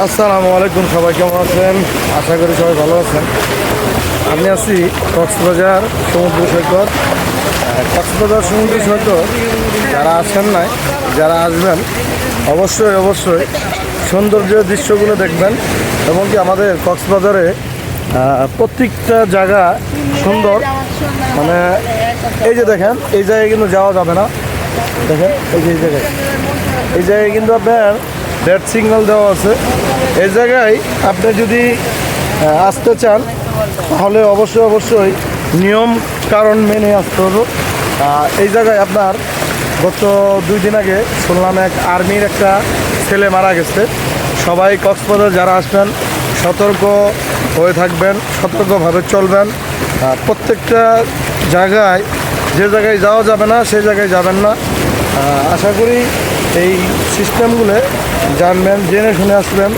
আসসালামু আলাইকুম, সবাই কেমন আছেন? আশা করি সবাই ভালো আছেন। আমি আছি কক্সবাজার সমুদ্র সৈকত। কক্সবাজার সমুদ্র সৈকত, যারা আসেন নাই, যারা আসবেন, অবশ্যই অবশ্যই সৌন্দর্য দৃশ্যগুলো দেখবেন এবং কি আমাদের কক্সবাজারে প্রত্যেকটা জায়গা সুন্দর। মানে এই যে দেখেন, এই জায়গায় কিন্তু যাওয়া যাবে না। দেখেন, এই যে, এই জায়গায়। এই জায়গায় কিন্তু আপনার রেড সিগন্যাল দেওয়া আছে। এই জায়গায় আপনি যদি আসতে চান, তাহলে অবশ্যই অবশ্যই নিয়ম, কারণ মেনে আসতে হবে। এই জায়গায় আপনার গত দুই দিন আগে শুনলাম এক আর্মির একটা ছেলে মারা গেছে। সবাই কক্সবাজার যারা আসবেন, সতর্ক হয়ে থাকবেন, সতর্কভাবে চলবেন। প্রত্যেকটা জায়গায়, যে জায়গায় যাওয়া যাবে না সেই জায়গায় যাবেন না। আশা করি এই সিস্টেমগুলো জানবেন জেনে শুনে আসবেন।